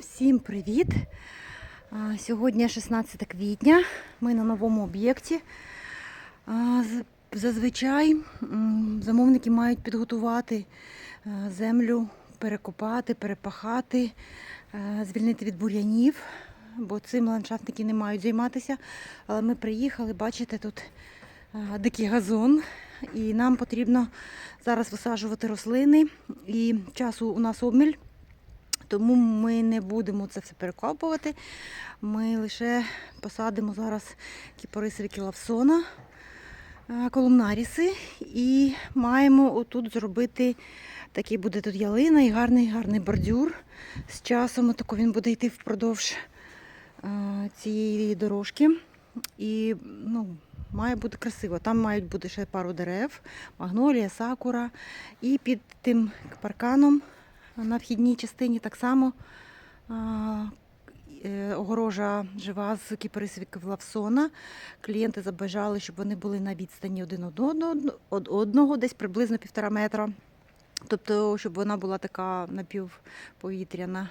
Всім привіт! Сьогодні 16 квітня. Ми на новому об'єкті. Зазвичай замовники мають підготувати е, землю, перекопати, перепахати, е, звільнити від бур'янів, бо цим ландшафтники не мають займатися. Але ми приїхали, бачите, тут е, дикий газон, і нам потрібно зараз висаджувати рослини. І часу у нас обміль. Тому ми не будемо це все перекопувати. Ми лише посадимо зараз кіпарисові лавсона, е, колумнаріси і маємо отут зробити такий буде тут ялина і гарний гарний бордюр. З часом отако він буде йти впродовж е, цієї дорожки. І ну, має бути красиво. Там мають бути ще пару дерев, магнолія, сакура. І під тим парканом на вхідній частині так само е, огорожа жива з кіпарисовиків лавсона. Клієнти забажали, щоб вони були на відстані один од одного, одного десь приблизно півтора метра. Тобто, щоб вона була така напівповітряна.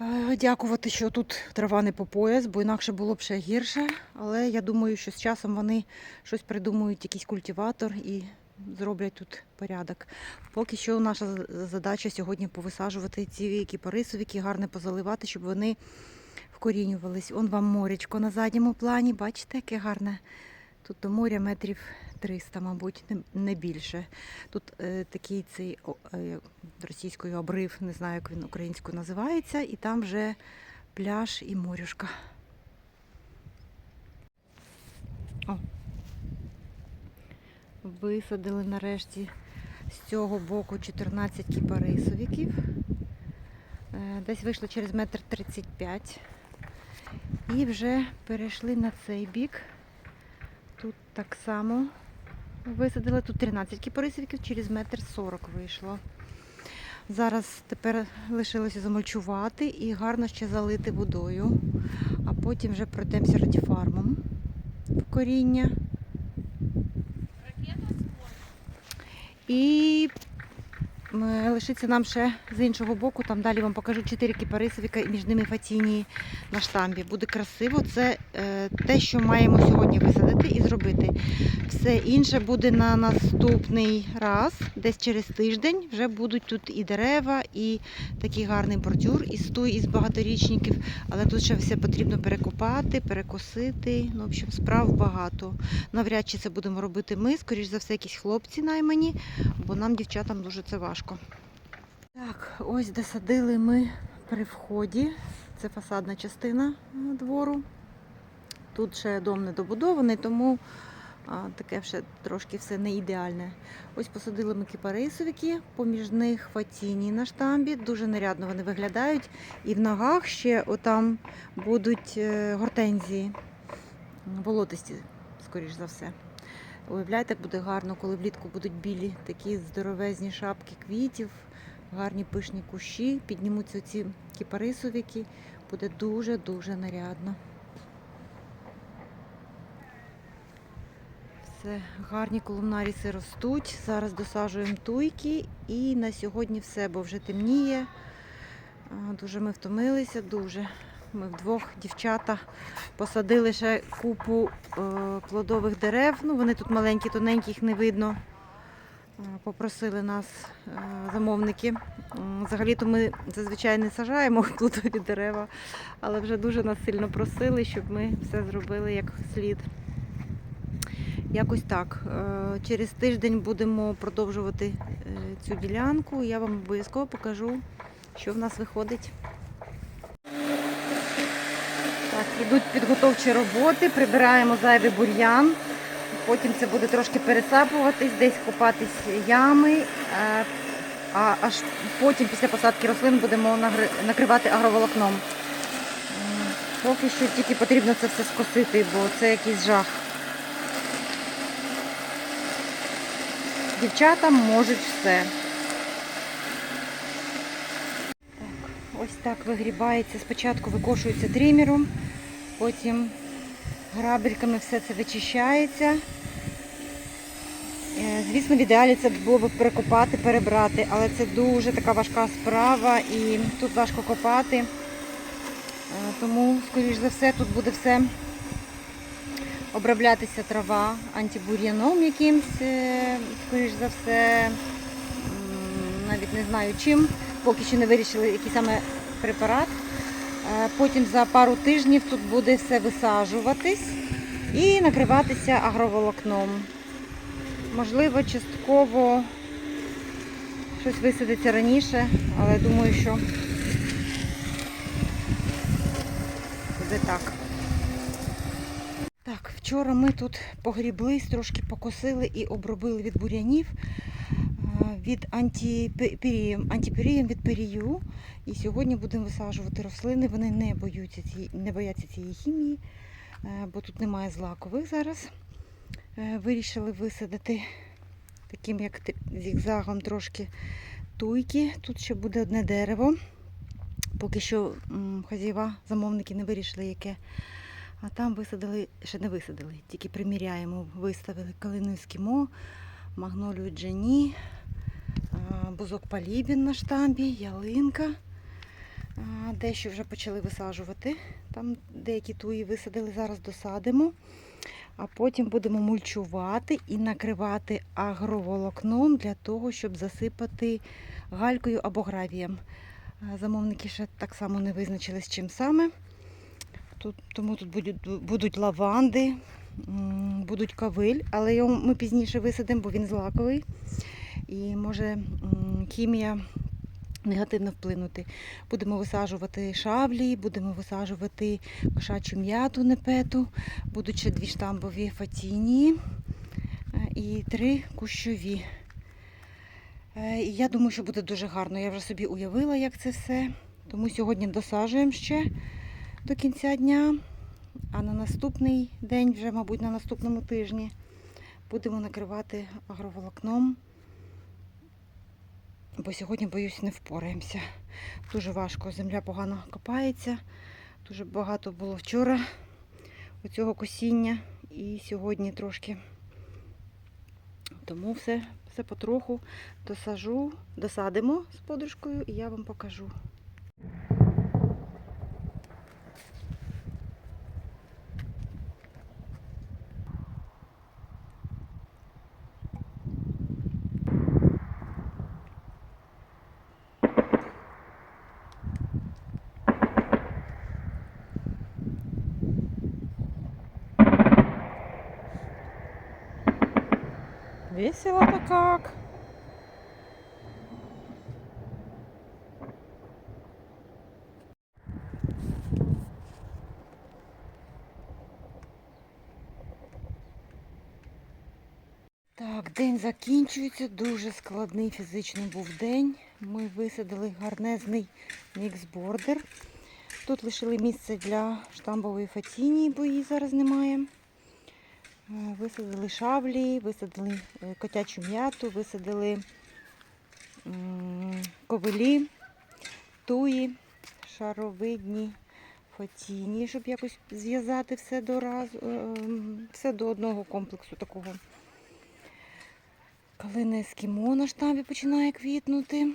Е, Дякувати, що тут трава не по пояс, бо інакше було б ще гірше. Але я думаю, що з часом вони щось придумають, якийсь культиватор і зроблять тут порядок. Поки що наша задача сьогодні повисаджувати ці кіпарисовики, гарно позаливати, щоб вони вкорінювались. Он вам морячко на задньому плані. Бачите, яке гарне. Тут до моря метрів 300, мабуть, не більше. Тут е, такий цей е, російською обрив, не знаю, як він українською називається, і там вже пляж і морюшка. О. Висадили нарешті з цього боку 14 кіпарисовиків. Е, Десь вийшло через метр 35. І вже перейшли на цей бік. Тут так само висадили. Тут 13 кіпарисовиків, через метр 40 вийшло. Зараз тепер лишилося замульчувати і гарно ще залити водою. А потім вже пройдемося радіфармом в коріння. І лишиться нам ще з іншого боку, там далі вам покажу 4 кіпарисовіка і між ними фацінії на штамбі. Буде красиво. Це е, те, що маємо сьогодні висадити і зробити. Все інше буде на наступний раз, десь через тиждень. Вже будуть тут і дерева, і такий гарний бордюр, і стуй із багаторічників. Але тут ще все потрібно перекопати, перекосити. Ну, в общем, справ багато. Навряд чи це будемо робити ми, скоріш за все, якісь хлопці наймані, бо нам, дівчатам, дуже це важко. Так, ось досадили ми при вході. Це фасадна частина е, двору. Тут ще дом не добудований, тому таке ще трошки все не ідеальне. Ось посадили ми кіпарисовики, поміж них фатіні на штамбі. Дуже нарядно вони виглядають. І в ногах ще отам будуть е, гортензії, болотисті, скоріш за все. Уявляєте, як буде гарно, коли влітку будуть білі такі здоровезні шапки квітів, гарні пишні кущі, піднімуться ці кіпарисовики, буде дуже-дуже нарядно. Все, гарні колумнаріси ростуть. Зараз досаджуємо туйки і на сьогодні все, бо вже темніє. Дуже ми втомилися, дуже. Ми вдвох дівчата посадили ще купу е, плодових дерев. Ну, вони тут маленькі, тоненькі, їх не видно. Е, Попросили нас е, замовники. М, Взагалі-то ми зазвичай не сажаємо плодові дерева, але вже дуже нас сильно просили, щоб ми все зробили як слід. Якось так. Е, Через тиждень будемо продовжувати е, цю ділянку. Я вам обов'язково покажу, що в нас виходить. Так, ідуть підготовчі роботи, прибираємо зайвий бур'ян. Потім це буде трошки пересапуватись, десь копатись ями. е, А аж потім після посадки рослин будемо накривати агроволокном. Поки що тільки потрібно це все скосити, бо це якийсь жах. Дівчата можуть все. Так, ось так вигрібається. Спочатку викошується тримером, потім грабельками все це вичищається. Е, Звісно, в ідеалі це було б перекопати, перебрати, але це дуже така важка справа і тут важко копати. Е, Тому, скоріш за все, тут буде все оброблятися трава антибур'яном якимсь, е, скоріш за все, навіть не знаю чим, поки що не вирішили, який саме препарат. Е, Потім за пару тижнів тут буде все висаджуватись і накриватися агроволокном. Можливо, частково щось висадиться раніше, але думаю, що буде так. Так, вчора ми тут погріблись, трошки покосили і обробили від бур'янів від антипірієм, антипірієм від перію. І сьогодні будемо висаджувати рослини. Вони не боються ці, не бояться цієї хімії, е, бо тут немає злакових зараз. Е, Вирішили висадити таким як зігзагом трошки туйки. Тут ще буде одне дерево. Поки що хазяєва, замовники не вирішили, яке. А там висадили, ще не висадили, тільки приміряємо. Виставили калину ескімо, магнолію джені, бузок палібін на штамбі, ялинка. Дещо вже почали висаджувати. Там деякі туї висадили, зараз досадимо. А потім будемо мульчувати і накривати агроволокном для того, щоб засипати галькою або гравієм. Замовники ще так само не визначились, чим саме. Тут, тому тут будуть, будуть лаванди, будуть кавиль, але його ми пізніше висадимо, бо він злаковий. І може хімія негативно вплинути. Будемо висаджувати шавлі, будемо висаджувати кошачу м'яту непету, будуть ще дві штамбові фатінії е, і три кущові. Е, я думаю, що буде дуже гарно. Я вже собі уявила, як це все. Тому сьогодні досаджуємо ще до кінця дня. А на наступний день, вже, мабуть, на наступному тижні, будемо накривати агроволокном. Бо сьогодні, боюсь, не впораємося. Дуже важко, земля погано копається. Дуже багато було вчора оцього косіння. І сьогодні трошки. Тому все, все потроху досажу, досадимо з подружкою і я вам покажу. Весело-то как. Так, день закінчується. Дуже складний фізичний був день. Ми висадили гарнезний міксбордер. Тут лишили місце для штамбової фатінії, бо її зараз немає. Е, Висадили шавлі, висадили е, котячу м'яту, висадили ковилі, туї, шаровидні фатіні, щоб якось зв'язати все до е, все до одного комплексу такого. Калина ескімо на штамбі починає квітнути.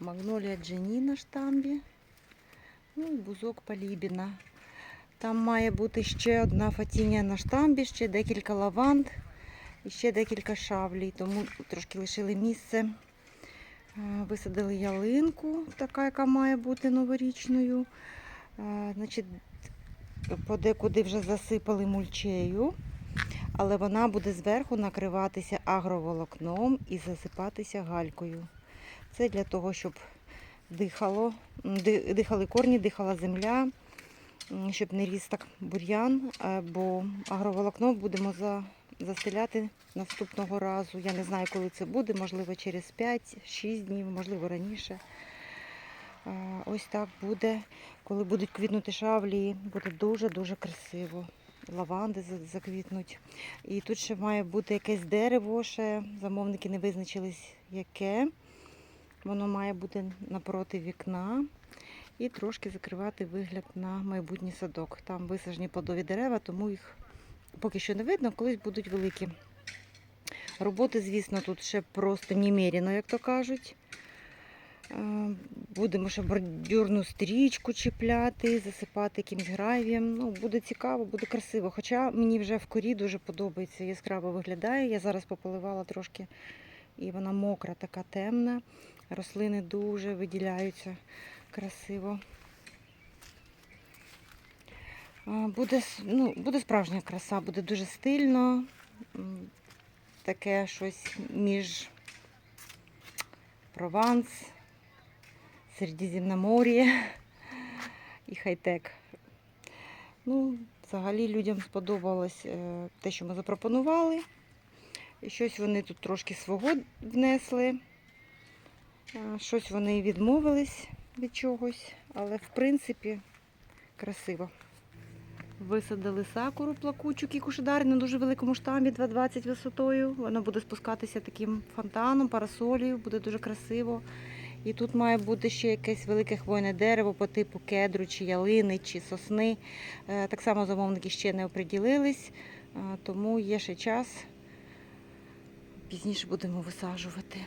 Магнолія Джені на штамбі. Ну бузок Палібіна. Там має бути ще одна фатіння на штамбі, ще декілька лаванд і ще декілька шавлій. Тому трошки лишили місце. Е, Висадили ялинку, така, яка має бути новорічною. Е, Значить, подекуди вже засипали мульчею, але вона буде зверху накриватися агроволокном і засипатися галькою. Це для того, щоб дихало, дихали корні, дихала земля, щоб не ріс так бур'ян, бо агроволокно будемо за, застеляти наступного разу. Я не знаю, коли це буде, можливо, через 5-6 днів, можливо, раніше. Ось так буде, коли будуть квітнути шавлі, буде дуже-дуже красиво. Лаванди заквітнуть. І тут ще має бути якесь дерево, ще замовники не визначились, яке. Воно має бути напроти вікна і трошки закривати вигляд на майбутній садок. Там висажені плодові дерева, тому їх поки що не видно, колись будуть великі. Роботи, звісно, тут ще просто немерено, як то кажуть. Е, Будемо ще бордюрну стрічку чіпляти, засипати якимось гравієм. Ну, буде цікаво, буде красиво. Хоча мені вже в корі дуже подобається, яскраво виглядає. Я зараз пополивала трошки, і вона мокра, така темна. Рослини дуже виділяються красиво. Буде, ну, буде справжня краса, буде дуже стильно. Таке щось між Прованс, Середземномор'я і хай-тек. Ну, взагалі людям сподобалось е, те, що ми запропонували. І щось вони тут трошки свого внесли. Щось вони відмовились від чогось, але в принципі красиво. Висадили сакуру плакучу кікушидарі на дуже великому штамбі 2,20 висотою. Воно буде спускатися таким фонтаном, парасолею, буде дуже красиво. І тут має бути ще якесь велике хвойне дерево по типу кедру, чи ялини, чи сосни. Е, Так само замовники ще не оприділились, е, тому є ще час. Пізніше будемо висаджувати.